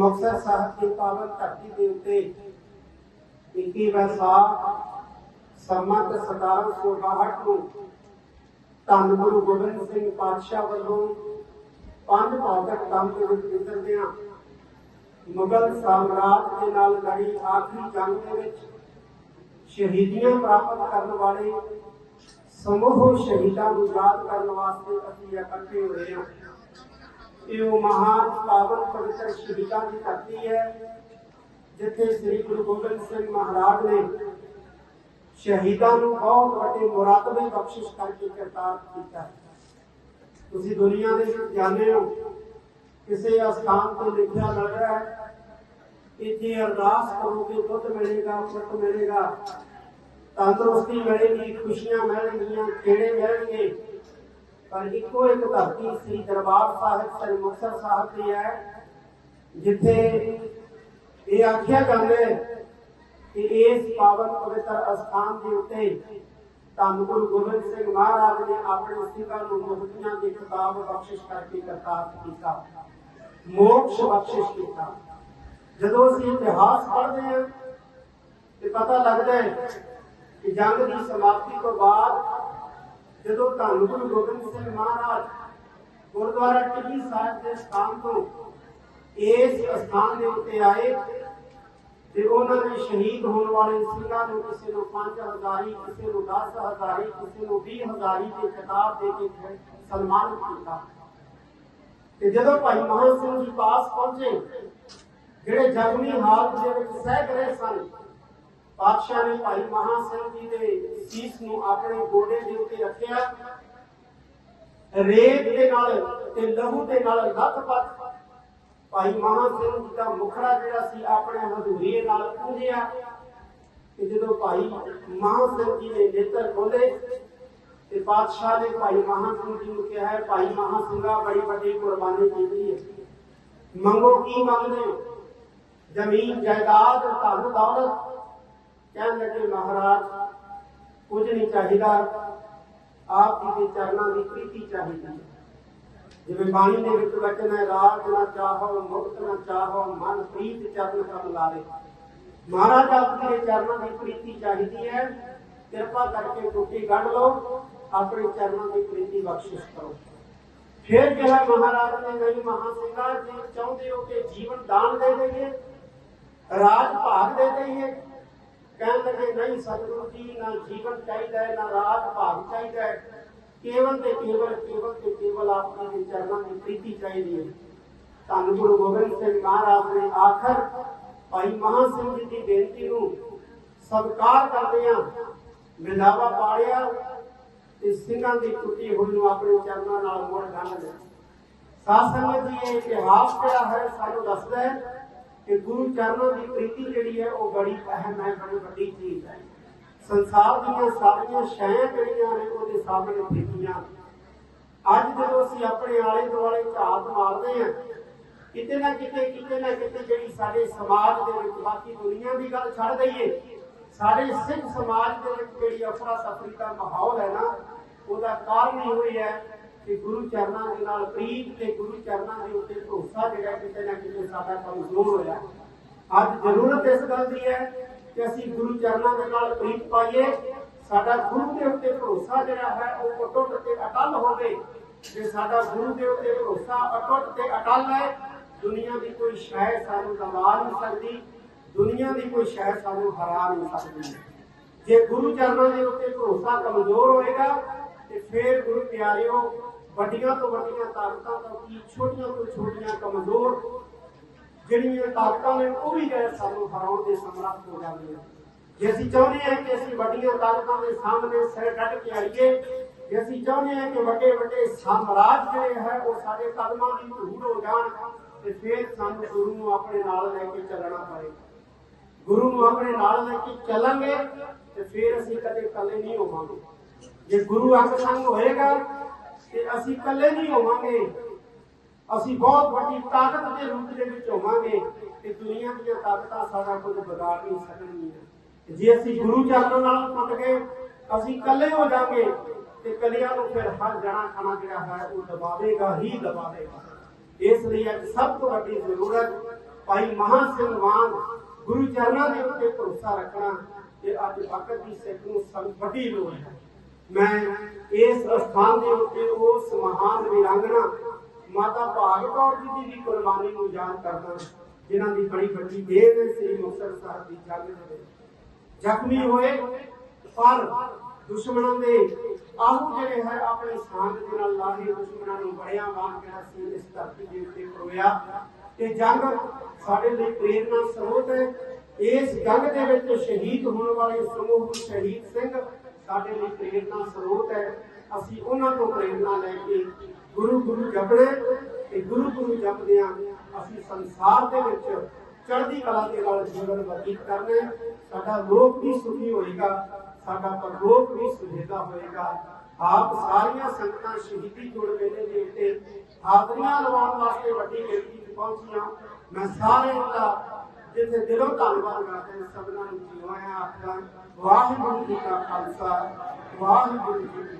ਮੁਕਤਸਰ ਸਾਹਿਬ ਦੀ ਪਾਵਨ ਧਰਤੀ ਦੇ ਉੱਤੇ 21 ਵੈਸਾਖ ਸੰਮਤ 1762 ਨੂੰ ਧੰਨ ਗੁਰੂ ਗੋਬਿੰਦ ਸਿੰਘ ਪਾਤਸ਼ਾਹ ਵੱਲੋਂ ਪੰਜ ਪਾਦਕ ਕੰਮ ਦੇ ਵਿੱਚ ਵਿਚਰਦਿਆਂ ਮੁਗਲ ਸਾਮਰਾਜ ਦੇ ਨਾਲ ਲੜੀ ਆਖਰੀ ਜੰਗ ਦੇ ਵਿੱਚ ਸ਼ਹੀਦੀਆਂ ਪ੍ਰਾਪਤ ਕਰਨ ਵਾਲੇ ਸਮੂਹ ਸ਼ਹੀਦਾਂ ਨੂੰ ਯਾਦ ਕਰਨ ਵਾਸਤੇ ਅਸੀਂ ਇਕੱਠੇ ਹੋਏ ਹਾਂ। ਇਹ ਉਹ ਮਹਾਨ ਪਾਵਨ ਪਵਿੱਤਰ ਸ਼ਹੀਦਾਂ ਦੀ ਧਰਤੀ ਹੈ ਜਿੱਥੇ ਸ੍ਰੀ ਗੁਰੂ ਗੋਬਿੰਦ ਸਿੰਘ ਮਹਾਰਾਜ ਨੇ ਸ਼ਹੀਦਾਂ ਨੂੰ ਬਹੁਤ ਵੱਡੇ ਮੁਰਾਤਬੇ ਬਖਸ਼ਿਸ਼ ਕਰਕੇ ਕਰਤਾਰ ਕੀਤਾ ਹੈ। ਤੁਸੀਂ ਦੁਨੀਆ ਦੇ ਵਿੱਚ ਜਾਣਦੇ ਹੋ ਕਿਸੇ ਅਸਥਾਨ ਤੇ ਲਿਖਿਆ ਮਿਲ ਰਿਹਾ ਹੈ ਇੱਥੇ ਅਰਦਾਸ ਕਰੋਗੇ ਦੁੱਧ ਮਿਲੇਗਾ ਪੁੱਤ ਮਿਲੇਗਾ ਤੰਦਰੁਸਤੀ ਮਿਲੇਗੀ ਖੁਸ਼ੀਆਂ ਮਿਲਣਗੀਆਂ ਖੇੜੇ ਮਿਲਣਗੇ ਪਰ ਇੱਕੋ ਇੱਕ ਧਰਤੀ ਸ੍ਰੀ ਦਰਬਾਰ ਸਾਹਿਬ, ਸ੍ਰੀ ਮੁਕਤਸਰ ਸਾਹਿਬ ਦੀ ਹੈ, ਜਿੱਥੇ ਇਹ ਆਖਿਆ ਜਾਂਦਾ ਹੈ ਕਿ ਇਸ ਪਾਵਨ ਪਵਿੱਤਰ ਅਸਥਾਨ ਦੇ ਉੱਤੇ ਧੰਨ ਗੁਰੂ ਗੋਬਿੰਦ ਸਿੰਘ ਮਹਾਰਾਜ ਨੇ ਆਪਣੇ ਸਿੱਖਾਂ ਨੂੰ ਮੁਕਤੀਆਂ ਦੀ ਕਿਤਾਬ ਬਖਸ਼ਿਸ਼ ਕਰਕੇ ਕਰਤਾਰ ਕੀਤਾ, ਮੋਕਸ਼ ਬਖਸ਼ਿਸ਼ ਕੀਤਾ। ਜਦੋਂ ਅਸੀਂ ਇਤਿਹਾਸ ਪੜ੍ਹਦੇ ਹਾਂ, ਤੇ ਪਤਾ ਲੱਗਦਾ ਹੈ ਕਿ ਜੰਗ ਦੀ ਸਮਾਪਤੀ ਤੋਂ ਬਾਅਦ ਜਦੋਂ ਧੰਨ ਗੁਰੂ ਗੋਬਿੰਦ ਸਿੰਘ ਮਹਾਰਾਜ ਗੁਰਦੁਆਰਾ ਟਿੱਬੀ ਸਾਹਿਬ ਦੇ ਸਥਾਨ ਤੋਂ ਇਸ ਸਥਾਨ ਦੇ ਉੱਤੇ ਆਏ ਤੇ ਉਹਨਾਂ ਨੇ ਸ਼ਹੀਦ ਹੋਣ ਵਾਲੇ ਸਿੰਘਾਂ ਨੂੰ ਕਿਸੇ ਨੂੰ 5000 ਕਿਸੇ ਨੂੰ 10000 ਕਿਸੇ ਨੂੰ 20000 ਦੇ ਕਿਤਾਬ ਦੇ ਕੇ ਸਨਮਾਨਿਤ ਕੀਤਾ। ਤੇ ਜਦੋਂ ਭਾਈ ਮਹਾਂ ਸਿੰਘ ਜੀ ਪਾਸ ਪਹੁੰਚੇ, ਜਿਹੜੇ ਜ਼ਖਮੀ ਹਾਲਤ ਦੇ ਵਿੱਚ ਸਹਿ ਰਹੇ ਸਨ ਪਾਤਸ਼ਾਹ ਨੇ ਭਾਈ ਮਹਾਂ ਸਿੰਘ ਜੀ ਦੇ ਸੀਸ ਨੂੰ ਆਪਣੇ ਗੋਡੇ ਦੇ ਉੱਤੇ ਰੱਖਿਆ। ਰੇਤ ਦੇ ਨਾਲ ਤੇ ਲਹੂ ਦੇ ਨਾਲ ਲੱਤ ਪੱਥ ਭਾਈ ਮਹਾਂ ਸਿੰਘ ਜੀ ਦਾ ਮੁਖੜਾ ਜਿਹੜਾ ਸੀ, ਆਪਣੇ ਹਜ਼ੂਰੀ ਨਾਲ ਪੂੰਝਿਆ। ਤੇ ਜਦੋਂ ਭਾਈ ਮਹਾਂ ਸਿੰਘ ਜੀ ਨੇ ਨੇਤਰ ਖੋਲੇ ਤੇ ਪਾਤਸ਼ਾਹ ਨੇ ਭਾਈ ਮਹਾਂ ਸਿੰਘ ਜੀ ਨੂੰ ਕਿਹਾ ਹੈ ਭਾਈ ਮਹਾਂ ਸਿੰਘਾ ਬੜੀ ਵੱਡੀ ਕੁਰਬਾਨੀ ਦਿੱਤੀ ਹੈ। ਮੰਗੋ ਕੀ ਮੰਗਦੇ ਹੋ? ਜ਼ਮੀਨ ਜਾਇਦਾਦ, ਧਨ ਦੌਲਤ ਕਹਿਣ ਲੱਗੇ, ਮਹਾਰਾਜ, ਕੁਝ ਨਹੀਂ ਚਾਹੀਦਾ। ਆਪ ਜੀ ਦੇ ਚਰਨਾਂ ਦੀ ਪ੍ਰੀਤੀ ਚਾਹੀਦੀ ਹੈ। ਜਿਵੇਂ ਬਾਣੀ ਦੇ ਵਿੱਚ ਵਚਨ ਹੈ ਰਾਜ ਨਾ ਚਾਹੋ, ਮੁਕਤ ਨਾ ਚਾਹੋ, ਮਨ ਪ੍ਰੀਤ ਚਰਨ ਕਮ ਲਾਵੇ। ਮਹਾਰਾਜ, ਆਪ ਜੀ ਦੇ ਚਰਨਾਂ ਦੀ ਪ੍ਰੀਤੀ ਚਾਹੀਦੀ ਹੈ। ਕਿਰਪਾ ਕਰਕੇ ਟੁੱਟੀ ਕੱਢ ਲਓ। ਆਪਣੇ ਚਰਨਾਂ ਦੀ ਪ੍ਰੀਤੀ ਬਖਸ਼ਿਸ਼ ਕਰੋ। ਫਿਰ ਕਿਹਾ ਮਹਾਰਾਜ ਨੇ ਨਹੀਂ ਮਹਾ ਸਿੰਘਾ ਜੀ ਚਾਹੁੰਦੇ ਹੋ ਕਿ ਜੀਵਨ ਦਾਨ ਦੇ ਦੇਈਏ, ਰਾਜ ਭਾਗ ਦੇ ਦੇਈਏ ਕਹਿਣ ਲੱਗੇ ਨਹੀਂ, ਸਤਿਗੁਰੂ ਜੀ, ਨਾ ਜੀਵਨ ਚਾਹੀਦਾ ਹੈ, ਨਾ ਰਾਤ ਭਾਗ ਚਾਹੀਦਾ ਹੈ। ਕੇਵਲ ਤੇ ਕੇਵਲ ਕੇਵਲ ਤੇ ਕੇਵਲ ਆਪਣੇ ਦੇ ਚਰਨਾਂ ਦੀ ਪ੍ਰੀਤੀ ਚਾਹੀਦੀ ਹੈ। ਧੰਨ ਗੁਰੂ ਗੋਬਿੰਦ ਸਿੰਘ ਮਹਾਰਾਜ ਨੇ ਆਖਰ ਭਾਈ ਮਹਾਂ ਸਿੰਘ ਜੀ ਦੀ ਬੇਨਤੀ ਨੂੰ ਸਤਿਕਾਰ ਕਰਦੇ ਆ ਵਿੰਦਾਵਾ ਪਾੜਿਆ ਤੇ ਸਿੰਘਾਂ ਦੀ ਟੁੱਟੀ ਹੋਈ ਨੂੰ ਆਪਣੇ ਚਰਨਾਂ ਨਾਲ ਮੋੜ ਗੰਢ ਲਿਆ। ਸਾਧ ਸੰਗਤ ਜੀ, ਇਹ ਇਤਿਹਾਸ ਜਿਹੜਾ ਹੈ, ਸਾਨੂੰ ਦੱਸਦਾ ਹੈ ਕਿ ਗੁਰੂ ਚਰਨਾਂ ਦੀ ਪ੍ਰੀਤੀ ਜਿਹੜੀ ਹੈ ਉਹ ਬੜੀ ਅਹਿਮ ਹੈ, ਬੜੀ ਵੱਡੀ ਚੀਜ਼ ਹੈ। ਸੰਸਾਰ ਦੀਆਂ ਸਾਰੀਆਂ ਸ਼ੈਆਂ ਜਿਹੜੀਆਂ ਨੇ ਉਹਦੇ ਸਾਹਮਣੇ ਫੀਕੀਆਂ ਅੱਜ ਜਦੋਂ ਅਸੀਂ ਆਪਣੇ ਆਲੇ ਦੁਆਲੇ ਝਾਤ ਮਾਰਦੇ ਹਾਂ, ਕਿਤੇ ਨਾ ਕਿਤੇ ਕਿਤੇ ਨਾ ਕਿਤੇ ਜਿਹੜੀ ਸਾਡੇ ਸਮਾਜ ਦੇ ਵਿੱਚ ਬਾਕੀ ਦੁਨੀਆ ਦੀ ਗੱਲ ਛੱਡ ਦਈਏ, ਸਾਡੇ ਸਿੱਖ ਸਮਾਜ ਦੇ ਵਿੱਚ ਜਿਹੜੀ ਅਫਰਾ ਤਫਰੀ ਦਾ ਮਾਹੌਲ ਹੈ ਨਾ, ਉਹਦਾ ਕਾਰਨ ਹੀ ਹੋਈ ਹੈ ਕਿ ਗੁਰੂ ਚਰਨਾਂ ਦੇ ਨਾਲ ਪ੍ਰੀਤ ਤੇ ਗੁਰੂ ਚਰਨਾਂ ਦੇ ਉੱਤੇ ਭਰੋਸਾ ਜਿਹੜਾ ਕਿਤੇ ਨਾ ਕਿਤੇ ਸਾਡਾ ਕਮਜ਼ੋਰ ਹੋਇਆ। ਅੱਜ ਜ਼ਰੂਰਤ ਇਸ ਗੱਲ ਦੀ ਹੈ ਕਿ ਅਸੀਂ ਗੁਰੂ ਚਰਨਾਂ ਦੇ ਨਾਲ ਪ੍ਰੀਤ ਪਾਈਏ। ਸਾਡਾ ਗੁਰੂ ਦੇ ਉੱਤੇ ਭਰੋਸਾ ਜਿਹੜਾ ਹੈ, ਉਹ ਅਟੁੱਟ ਤੇ ਅਟਲ ਹੋਵੇ। ਜੇ ਸਾਡਾ ਗੁਰੂ ਦੇ ਉੱਤੇ ਭਰੋਸਾ ਅਟੁੱਟ ਤੇ ਅਟਲ ਹੈ, ਦੁਨੀਆ ਦੀ ਕੋਈ ਸ਼ੈ ਸਾਨੂੰ ਦਬਾ ਨਹੀਂ ਸਕਦੀ। ਦੁਨੀਆ ਦੀ ਕੋਈ ਸ਼ੈ ਸਾਨੂੰ ਹਰਾ ਨਹੀਂ ਸਕਦੀ। ਜੇ ਗੁਰੂ ਚਰਨਾਂ ਦੇ ਉੱਤੇ ਭਰੋਸਾ ਕਮਜ਼ੋਰ ਹੋਏਗਾ ਤੇ ਫਿਰ ਗੁਰੂ ਪਿਆਰਿਓ, ਵੱਡੀਆਂ ਤੋਂ ਵੱਡੀਆਂ ਤਾਕਤਾਂ ਤੋਂ ਕੀ, ਛੋਟੀਆਂ ਤੋਂ ਛੋਟੀਆਂ ਕਮਜ਼ੋਰ, ਜਿਹੜੀਆਂ ਤਾਕਤਾਂ ਨੇ ਉਹ ਵੀ ਗਏ ਸਾਨੂੰ ਹਰਾਉਣ ਦੇ ਸਮਰੱਥ ਹੋ ਜਾਂਦੀਆਂ ਜੇ ਅਸੀਂ ਚਾਹੁੰਦੇ ਹਾਂ ਕਿ ਅਸੀਂ ਵੱਡੀਆਂ ਤਾਕਤਾਂ ਦੇ ਸਾਹਮਣੇ ਸਿਰ ਕੱਢ ਕੇ ਆਈਏ, ਜੇ ਅਸੀਂ ਚਾਹੁੰਦੇ ਹਾਂ ਕਿ ਵੱਡੇ ਵੱਡੇ ਸਾਮਰਾਜ ਜਿਹੜੇ ਹੈ, ਉਹ ਸਾਡੇ ਕਦਮਾਂ ਦੀ ਧੂੜ ਹੋ ਜਾਣ, ਤੇ ਫਿਰ ਸਾਨੂੰ ਗੁਰੂ ਨੂੰ ਆਪਣੇ ਨਾਲ ਲੈ ਕੇ ਚੱਲਣਾ ਪਏਗਾ ਗੁਰੂ ਨੂੰ ਆਪਣੇ ਨਾਲ ਲੈ ਕੇ ਚੱਲਾਂਗੇ, ਤੇ ਫਿਰ ਅਸੀਂ ਕਦੇ ਇਕੱਲੇ ਨਹੀਂ ਹੋਵਾਂਗੇ। ਜੇ ਗੁਰੂ ਅੰਗ ਸੰਗ ਹੋਏਗਾ ਤੇ ਅਸੀਂ ਇਕੱਲੇ ਨਹੀਂ ਹੋਵਾਂਗੇ। ਅਸੀਂ ਬਹੁਤ ਵੱਡੀ ਤਾਕਤ ਦੇ ਰੂਪ ਦੇ ਵਿੱਚ ਹੋਵਾਂਗੇ ਤੇ ਦੁਨੀਆ ਦੀਆਂ ਤਾਕਤਾਂ ਸਾਡਾ ਕੁਝ ਵਿਗਾੜ ਨਹੀਂ ਸਕਣਗੀਆਂ। ਜੇ ਅਸੀਂ ਗੁਰੂ ਚਰਨਾਂ ਨਾਲ ਟੁੱਟ ਗਏ, ਅਸੀਂ ਇਕੱਲੇ ਹੋ ਜਾਵਾਂਗੇ ਤੇ ਕਲਿਆਂ ਨੂੰ ਫਿਰ ਹਰ ਜਣਾ ਖਾਣਾ ਜਿਹੜਾ ਹੈ ਉਹ ਦਬਾਵੇਗਾ, ਹੀ ਦਬਾਵੇਗਾ। ਇਸ ਲਈ ਅੱਜ ਸਭ ਤੋਂ ਵੱਡੀ ਜ਼ਰੂਰਤ ਭਾਈ ਮਹਾਂ ਸਿੰਘ ਮਾਨ ਗੁਰੂ ਚਰਨਾਂ ਦੇ ਉੱਤੇ ਭਰੋਸਾ ਰੱਖਣਾ ਤੇ ਅੱਜ ਵਕਤ ਦੀ ਸਿੱਖ ਨੂੰ ਸਭ ਵੱਡੀ ਲੋੜ ਹੈ। ਮੈਂ ਇਸ ਅਸਥਾਨ ਦੇ ਉੱਤੇ ਉਸ ਮਹਾਨ ਵੀਰਾਂਗਨਾ ਮਾਤਾ ਭਾਗ ਕੌਰ ਜੀ ਦੀ ਵੀ ਕੁਰਬਾਨੀ ਨੂੰ ਯਾਦ ਕਰਦਾ, ਜਿਨ੍ਹਾਂ ਦੀ ਬੜੀ ਵੱਡੀ ਦੇਣ ਹੈ ਸ੍ਰੀ ਮੁਕਤਸਰ ਸਾਹਿਬ ਦੀ ਜੰਗ ਦੇ ਵਿੱਚ। ਜ਼ਖਮੀ ਹੋਏ, ਪਰ ਦੁਸ਼ਮਣਾਂ ਦੇ ਆਹੂ ਜਿਹੜੇ ਹੈ, ਆਪਣੇ ਸਾਥ ਦੇ ਨਾਲ ਲਾਹੇ ਦੁਸ਼ਮਣਾਂ ਨੂੰ ਬੜਿਆ ਵਾਂਗ ਜਿਹੜਾ ਸੀ, ਇਸ ਧਰਤੀ ਦੇ ਉੱਤੇ ਕਰੋਇਆ ਤੇ ਜੰਗ ਸਾਡੇ ਲਈ ਪ੍ਰੇਰਨਾ ਸਰੋਤ ਹੈ। ਇਸ ਜੰਗ ਦੇ ਵਿੱਚ ਸ਼ਹੀਦ ਹੋਣ ਵਾਲੇ ਸਮੂਹ ਸ਼ਹੀਦ ਸਿੰਘ ਸਾਡੇ ਲਈ ਪ੍ਰੇਰਨਾ ਸਰੋਤ ਹੈ। ਅਸੀਂ ਉਹਨਾਂ ਤੋਂ ਪ੍ਰੇਰਨਾ ਲੈ ਕੇ ਗੁਰੂ ਗੁਰੂ ਜਪੜੇ ਤੇ ਗੁਰੂ ਗੁਰੂ ਜਪਦਿਆਂ ਅਸੀਂ ਸੰਸਾਰ ਦੇ ਵਿੱਚ ਚੜ੍ਹਦੀ ਕਲਾ ਦੇ ਨਾਲ ਜੀਵਨ ਬਤੀਤ ਕਰਨਾ ਸਾਡਾ ਲੋਕ ਵੀ ਸੁਖੀ ਹੋਏਗਾ, ਸਾਡਾ ਪਰਲੋਕ ਵੀ ਸੁਹੇਦਾ ਹੋਏਗਾ। ਆਪ ਸਾਰੀਆਂ ਸੰਗਤਾਂ ਸ਼ਹੀਦੀ ਜੁੜ ਮੇਲੇ ਦੇ ਉੱਤੇ ਹਾਜ਼ਰੀਆਂ ਲਵਾਉਣ ਵਾਸਤੇ ਵੱਡੀ ਗਿਣਤੀ 'ਚ ਪਹੁੰਚੀਆਂ। ਮੈਂ ਸਾਰਿਆਂ ਦਾ ਜਿੱਥੇ ਦਿਲੋਂ ਧੰਨਵਾਦ ਕਰਦੇ ਹਾਂ ਸਭਨਾਂ ਨੂੰ, ਜੀਵਾਂ ਆਖਦਾ, ਵਾਹਿਗੁਰੂ ਜੀ ਕਾ ਖਾਲਸਾ, ਵਾਹਿਗੁਰੂ ਜੀ ਕੀ